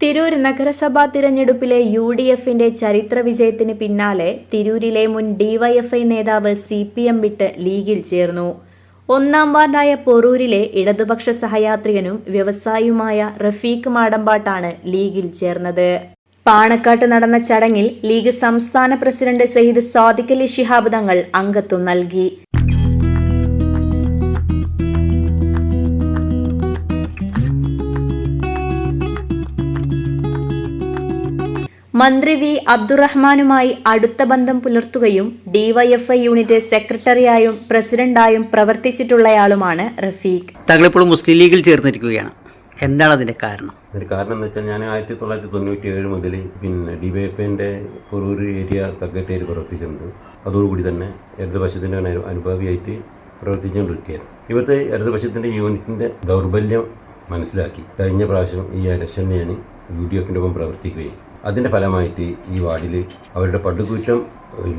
തിരൂർ നഗരസഭാ തിരഞ്ഞെടുപ്പിലെ U D എഫിന്റെ ചരിത്ര വിജയത്തിന് പിന്നാലെ തിരൂരിലെ മുൻ ഡിവൈഎഫ്ഐ നേതാവ് സി പി എം വിട്ട് ലീഗിൽ ചേർന്നു. ഒന്നാം വാർഡായ പൊറൂരിലെ ഇടതുപക്ഷ സഹയാത്രികനും വ്യവസായിയുമായ റഫീഖ് മാടമ്പാട്ടാണ് ലീഗിൽ ചേർന്നത്. പാണക്കാട്ട് നടന്ന ചടങ്ങിൽ ലീഗ് സംസ്ഥാന പ്രസിഡന്റ് സയ്യിദ് സാദിഖലി ശിഹാബ് തങ്ങൾ അംഗത്വം നൽകി. മന്ത്രി വി അബ്ദുറഹ്മാനുമായി അടുത്ത ബന്ധം പുലർത്തുകയും ഡിവൈഎഫ്ഐ യൂണിറ്റ് സെക്രട്ടറിയായും പ്രസിഡന്റായും പ്രവർത്തിച്ചിട്ടുള്ളയാളുമാണ് റഫീഖ്. താങ്കളിപ്പോൾ മുസ്ലിം ലീഗിൽ ചേർന്നിരിക്കുകയാണ്. എന്താണ് അതിന്റെ കാരണം? അതിന് കാരണം എന്ന് വെച്ചാൽ ഞാൻ ആയിരത്തി തൊള്ളായിരത്തി തൊണ്ണൂറ്റി ഏഴ് മുതൽ പിന്നെ ഡി വൈ എഫ് എന്റെ പൊറൂർ ഏരിയ സെക്രട്ടറി പ്രവർത്തിച്ചിട്ടുണ്ട്. അതോടുകൂടി തന്നെ ഇടതുപക്ഷത്തിന്റെ അനു- അനുഭാവിയായിട്ട് പ്രവർത്തിച്ചുകൊണ്ടിരിക്കുകയായിരുന്നു ഇവിടുത്തെ ഇടതുപക്ഷത്തിന്റെ യൂണിറ്റിന്റെ ദൗർബല്യം മനസ്സിലാക്കി. കഴിഞ്ഞ പ്രാവശ്യം ഈ ഇലക്ഷനിൽ ഞാൻ യു ഡി എഫിന്റെ ഒപ്പം പ്രവർത്തിക്കുകയും അതിന്റെ ഫലമായിട്ട് ഈ വാർഡിൽ അവരുടെ പടുകൂറ്റം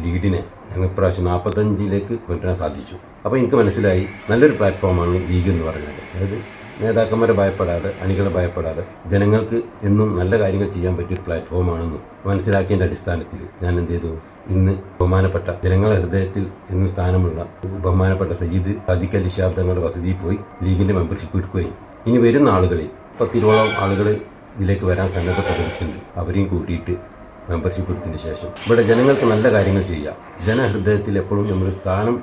ലീഡിനെ ഞങ്ങൾ ഇപ്രാവശ്യം നാൽപ്പത്തഞ്ചിലേക്ക് കൊണ്ടുവരാൻ സാധിച്ചു. അപ്പോൾ എനിക്ക് മനസ്സിലായി നല്ലൊരു പ്ലാറ്റ്ഫോമാണ് ലീഗ് എന്ന് പറഞ്ഞാൽ അതായത് നേതാക്കന്മാരെ ഭയപ്പെടാതെ അണികളെ ഭയപ്പെടാതെ ജനങ്ങൾക്ക് എന്നും നല്ല കാര്യങ്ങൾ ചെയ്യാൻ പറ്റിയൊരു പ്ലാറ്റ്ഫോമാണെന്ന് മനസ്സിലാക്കിയതിന്റെ അടിസ്ഥാനത്തിൽ ഞാൻ എന്ത് ചെയ്തു? ഇന്ന് ബഹുമാനപ്പെട്ട ജനങ്ങളുടെ ഹൃദയത്തിൽ എന്നും സ്ഥാനമുള്ള ബഹുമാനപ്പെട്ട സയ്യിദ് സാദിഖ് അലി തങ്ങളുടെ വസതിയിൽ പോയി ലീഗിന്റെ മെമ്പർഷിപ്പ് എടുക്കുകയും ഇനി വരുന്ന ആളുകളിൽ പത്തിരുവോളം ആളുകൾ ഇതിലേക്ക് വരാൻ സന്നദ്ധ പ്രകടിപ്പിച്ചിട്ടുണ്ട്. അവരെയും കൂട്ടിയിട്ട് മെമ്പർഷിപ്പ് എടുത്തതിന് ശേഷം. ഇവിടെ ജനങ്ങൾക്ക് നല്ല കാര്യങ്ങൾ ചെയ്യാം. ജനഹൃദയത്തിൽ എപ്പോഴും നമ്മൾ സ്ഥാനം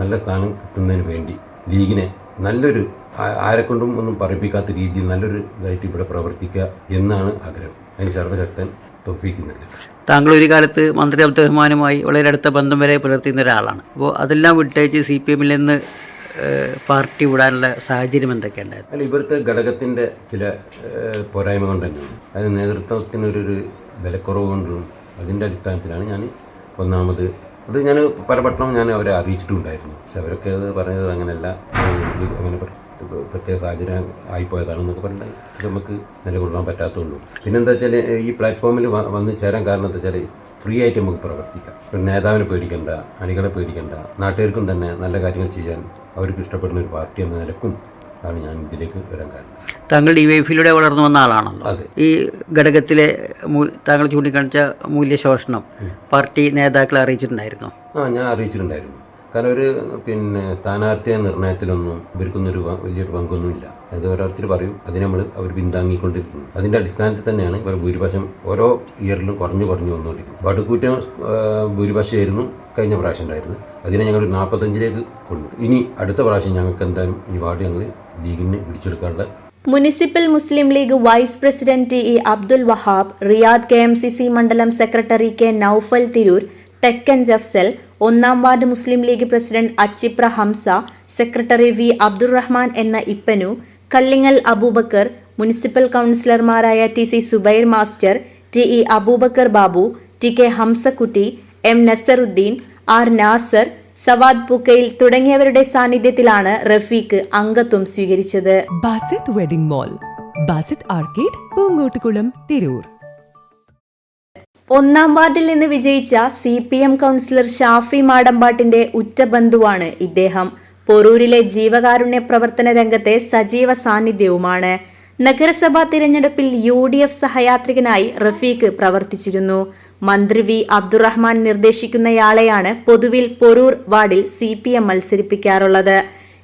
നല്ല സ്ഥാനം കിട്ടുന്നതിന് വേണ്ടി ലീഗിനെ നല്ലൊരു ആരെക്കൊണ്ടും ഒന്നും പറയിപ്പിക്കാത്ത രീതിയിൽ നല്ലൊരു ഇതായിട്ട് ഇവിടെ പ്രവർത്തിക്കുക എന്നാണ് ആഗ്രഹം. അതിന് സർവശക്തൻ തോഫീക്ക് നൽകട്ടെ താങ്കൾ ഒരു കാലത്ത് മന്ത്രി അബ്ദുറഹ്മാനുമായി വളരെ അടുത്ത ബന്ധം വരെ പുലർത്തുന്ന ഒരാളാണ്. അപ്പോൾ അതെല്ലാം വിട്ടേച്ച് സി പി എമ്മിൽ നിന്ന് പാർട്ടി വിടാനുള്ള സാഹചര്യം എന്തൊക്കെയുണ്ടായിരുന്നു അല്ല ഇവിടുത്തെ ഘടകത്തിന്റെ ചില പോരായ്മ കൊണ്ട് തന്നെയാണ്. അത് നേതൃത്വത്തിനൊരു വിലക്കുറവ് കൊണ്ടും അതിന്റെ അടിസ്ഥാനത്തിലാണ് ഞാൻ ഒന്നാമത് അത് ഞാൻ പല പട്ടണം ഞാൻ അവരെ അറിയിച്ചിട്ടുണ്ടായിരുന്നു. പക്ഷെ അവരൊക്കെ അത് പറഞ്ഞത് അങ്ങനെയല്ല. അങ്ങനെ പ്ര- പ്രത്യേക സാഹചര്യം ആയിപ്പോയതാണെന്നൊക്കെ ഇത് നമുക്ക് നിലകൊള്ളാൻ പറ്റാത്തതുള്ളൂ. പിന്നെന്താ വെച്ചാൽ ഈ പ്ലാറ്റ്ഫോമിൽ വന്ന് ചേരാൻ കാരണം എന്താ വെച്ചാൽ ഫ്രീ ആയിട്ട് നമുക്ക് പ്രവർത്തിക്കാം. ഒരു നേതാവിനെ പേടിക്കണ്ട അണികളെ പേടിക്കണ്ട നാട്ടുകാർക്കും തന്നെ നല്ല കാര്യങ്ങൾ ചെയ്യാൻ അവർക്ക് ഇഷ്ടപ്പെടുന്ന ഒരു പാർട്ടി എന്ന നിലക്കും ആണ് ഞാൻ ഇതിലേക്ക് വരാൻ കാരണം. താങ്കൾ ഡി വൈഫിലൂടെ വളർന്നു വന്ന ആളാണല്ലോ. അതെ. ഈ ഘടകത്തിലെ താങ്കൾ ചൂണ്ടിക്കാണിച്ച മൂല്യശോഷണം പാർട്ടി നേതാക്കളെ അറിയിച്ചിട്ടുണ്ടായിരുന്നു? ആ ഞാൻ അറിയിച്ചിട്ടുണ്ടായിരുന്നു. കാരണം ഒരു പിന്നെ സ്ഥാനാർത്ഥിയ നിർണയത്തിലൊന്നും ഇവർക്കൊന്നൊരു വലിയൊരു പങ്കൊന്നുമില്ല. അത് ഓരോരുത്തർ പറയും അതിനെ നമ്മൾ അവർ പിന്താങ്ങിക്കൊണ്ടിരിക്കുന്നു. അതിന്റെ അടിസ്ഥാനത്തിൽ തന്നെയാണ് ഇവർ ഭൂരിപക്ഷം ഓരോ ഇയറിലും കുറഞ്ഞു കുറഞ്ഞു വന്നുകൊണ്ടിരിക്കുന്നത്. വടുക്കൂറ്റം ഭൂരിപക്ഷമായിരുന്നു കഴിഞ്ഞ പ്രാവശ്യം ഉണ്ടായിരുന്നു അതിനെ ഞങ്ങൾ നാൽപ്പത്തഞ്ചിലേക്ക് കൊണ്ടു. ഇനി അടുത്ത പ്രാവശ്യം ഞങ്ങൾക്ക് എന്തായാലും ഈ വാർഡ് ഞങ്ങൾ ലീഗിന് പിടിച്ചെടുക്കാനുള്ള municipal Muslim League vice president E Abdul Wahab Riyadh K M C C മണ്ഡലം സെക്രട്ടറി കെ നൌഫൽ തിരൂർ തെക്കൻ ജഫ്സൽ ഒന്നാം ward Muslim League president Achipra Hamza secretary V Abdurahman എന്ന ഇപ്പനു കല്ലിങ്ങൽ അബൂബക്കർ മുനിസിപ്പൽ കൗൺസിലർമാരായ T C Zubair master T E Aboobacker Babu T K Hamzakutty M Nasaruddin R Nasar Sawad Pukkayil തുടങ്ങിയവരുടെ സാന്നിധ്യത്തിലാണ് റഫീഖ് അംഗത്വം സ്വീകരിച്ചത്. Basith wedding mall Basith arcade Poonkottukulam Tirur. ഒന്നാം വാർഡിൽ നിന്ന് വിജയിച്ച C P M councillor Shafi മാടമ്പാട്ടിന്റെ ഉറ്റ ബന്ധുവാണ് ഇദ്ദേഹം. പൊറൂരിലെ ജീവകാരുണ്യ പ്രവർത്തന രംഗത്തെ സജീവ സാന്നിധ്യവുമാണ്. നഗരസഭാ തിരഞ്ഞെടുപ്പിൽ യു ഡി എഫ് സഹയാത്രികനായി റഫീഖ് പ്രവർത്തിച്ചിരുന്നു. മന്ത്രി വി അബ്ദുറഹ്മാൻ നിർദ്ദേശിക്കുന്നയാളെയാണ് പൊതുവിൽ പൊറൂർ വാർഡിൽ സി പി എം മത്സരിപ്പിക്കാറുള്ളത്.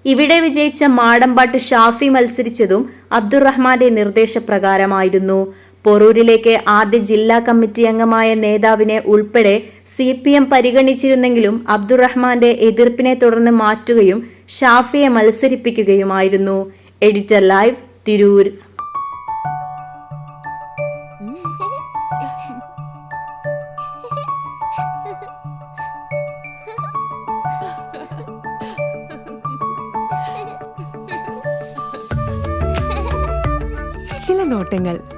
ഇവിടെ വിജയിച്ച മാടമ്പാട്ട് ഷാഫി മത്സരിച്ചതും അബ്ദുറഹ്മാന്റെ നിർദ്ദേശപ്രകാരമായിരുന്നു. പൊറൂരിലേക്ക് ആദ്യ ജില്ലാ കമ്മിറ്റി അംഗമായ നേതാവിനെ ഉൾപ്പെടെ സി പി എം പരിഗണിച്ചിരുന്നെങ്കിലും അബ്ദുറഹ്മാന്റെ എതിർപ്പിനെ തുടർന്ന് മാറ്റുകയും ഷാഫിയെ മത്സരിപ്പിക്കുകയുമായിരുന്നു. Editor live Tirur. ചില നോട്ടങ്ങൾ.